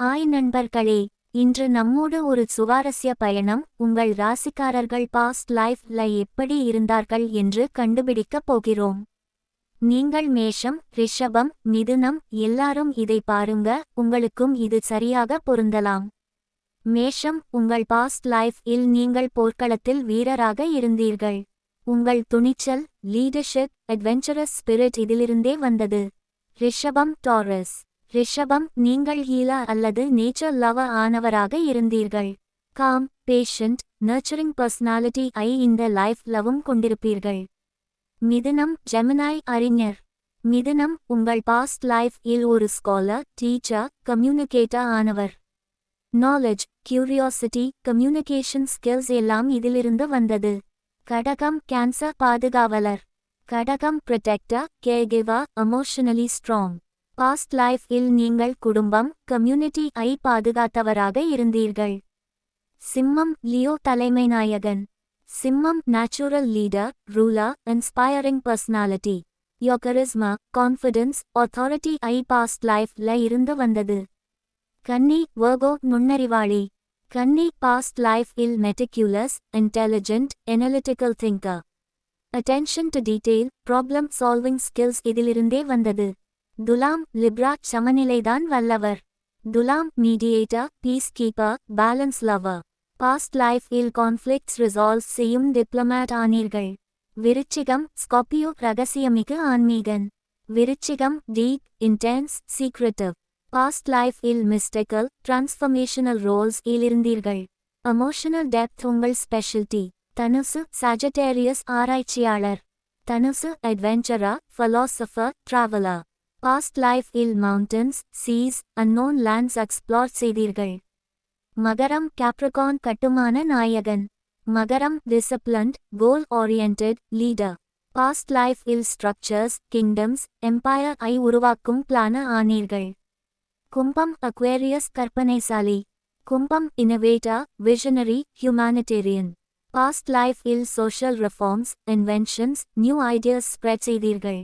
Hi நண்பர்களே இன்று நம்மோடு ஒரு சுவாரஸ்ய பயணம் உங்கள் ராசிக்காரர்கள் பாஸ்ட் லைஃப்ல எப்படி இருந்தார்கள் என்று கண்டுபிடிக்கப் போகிறோம். நீங்கள் மேஷம் ரிஷபம் மிதுனம் எல்லாரும் இதை பாருங்க உங்களுக்கும் இது சரியாக பொருந்தலாம். மேஷம் உங்கள் பாஸ்ட் லைஃப் இல் நீங்கள் போர்க்களத்தில் வீரராக இருந்தீர்கள். உங்கள் துணிச்சல் லீடர்ஷிப் அட்வென்ச்சரஸ் ஸ்பிரிட் இதிலிருந்தே வந்தது. ரிஷபம் டாரஸ் ரிஷபம் நீங்கள் ஹீலா அல்லது நேச்சர் லவ ஆனவராக இருந்தீர்கள். காம் பேஷண்ட் நர்ச்சரிங் பர்சனாலிட்டி ஐ இந்த லைஃப் லவும் கொண்டிருப்பீர்கள். மிதுனம் ஜெமினாய் அறிஞர். மிதுனம் உங்கள் பாஸ்ட் லைஃப் இல் ஒரு ஸ்காலர் டீச்சர் கம்யூனிகேட்டர் ஆனவர். நாலேஜ் கியூரியாசிட்டி கம்யூனிகேஷன் ஸ்கில்ஸ் எல்லாம் இதிலிருந்து வந்தது. கடகம் கேன்சர் பாதுகாவலர். கடகம் ப்ரொடெக்டர் கேகிவா எமோஷனலி ஸ்ட்ராங். பாஸ்ட் லைஃப் இல் நீங்கள் குடும்பம் கம்யூனிட்டி ஐ பாதுகாத்தவராக இருந்தீர்கள். சிம்மம் லியோ தலைமை நாயகன். சிம்மம் நேச்சுரல் லீடர் ரூலா இன்ஸ்பயரிங் பர்சனாலிட்டி யோகரிஸ்மா கான்ஃபிடென்ஸ் கான்ஃபிடன்ஸ் ஐ பாஸ்ட் லைஃப்ல இருந்து வந்தது. கன்னி வர்கோ நுண்ணறிவாளி. கன்னி past life will meticulous intelligent analytical thinker attention to detail problem solving skills இதிலிருந்தே வந்தது. துலாம் லிப்ராட் சமநிலைதான் வல்லவர். துலாம் mediator peacekeeper balance lover past life இல் கான்ஃப்ளிக்ட்ஸ் ரிசால்வ் செய்யும் டிப்ளமேட் ஆனீர்கள். விருச்சிகம் ஸ்கார்பியோ ரகசியமிகு ஆன்மீகன். விருச்சிகம் deep intense secretive past life இல் மிஸ்டேக்கல் டிரான்ஸ்ஃபர்மேஷனல் ரோல்ஸ் இலிருந்தீர்கள். எமோஷனல் டெப்த் உங்கள் ஸ்பெஷல்டி தனுசு சாஜட்டேரியஸ் ஆராய்ச்சியாளர். தனுசு அட்வென்ச்சரா philosopher டிராவலர் பாஸ்ட் லைஃப் இல் mountains seas unknown lands explore செய்தீர்கள். மகரம் கேப்ரிகான் கட்டுமான நாயகன். மகரம் disciplined goal orient leader past life இல் ஸ்ட்ரக்சர்ஸ் கிங்டம்ஸ் எம்பையர் ஐ உருவாக்கும் பிளான ஆனீர்கள். கும்பம் அக்வேரியஸ் கற்பனைசாலி. கும்பம் innovator visionary humanitarian past life இல் social reforms inventions new ideas spread செய்தீர்கள்.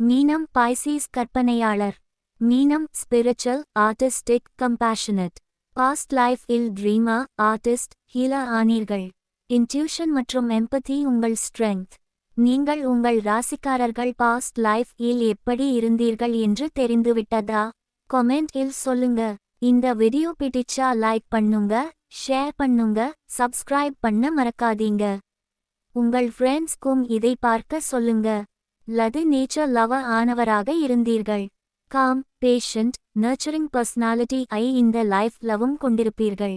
மீனம் பைசீஸ் கற்பனையாளர். மீனம் spiritual artistic compassionate past life இல் ட்ரீமா ஆர்டிஸ்ட் ஹீலா ஆனீர்கள். இன்ட்யூஷன் மற்றும் எம்பதி உங்கள் ஸ்ட்ரெங்க் நீங்கள் உங்கள் ராசிக்காரர்கள் பாஸ்ட் லைஃப் இல் எப்படி இருந்தீர்கள் என்று தெரிந்துவிட்டதா? கொமெண்ட் இல் சொல்லுங்க. இந்த வீடியோ பிடிச்சா லைக் பண்ணுங்க ஷேர் பண்ணுங்க சப்ஸ்கிரைப் பண்ண மறக்காதீங்க. உங்கள் ஃப்ரெண்ட்ஸ்க்கும் இதை பார்க்க சொல்லுங்க. லது நேச்சர் லவ ஆனவராக இருந்தீர்கள். காம் பேஷண்ட் நர்ச்சரிங் பர்சனாலிட்டி ஐ இந்த லைஃப் லவும் கொண்டிருப்பீர்கள்.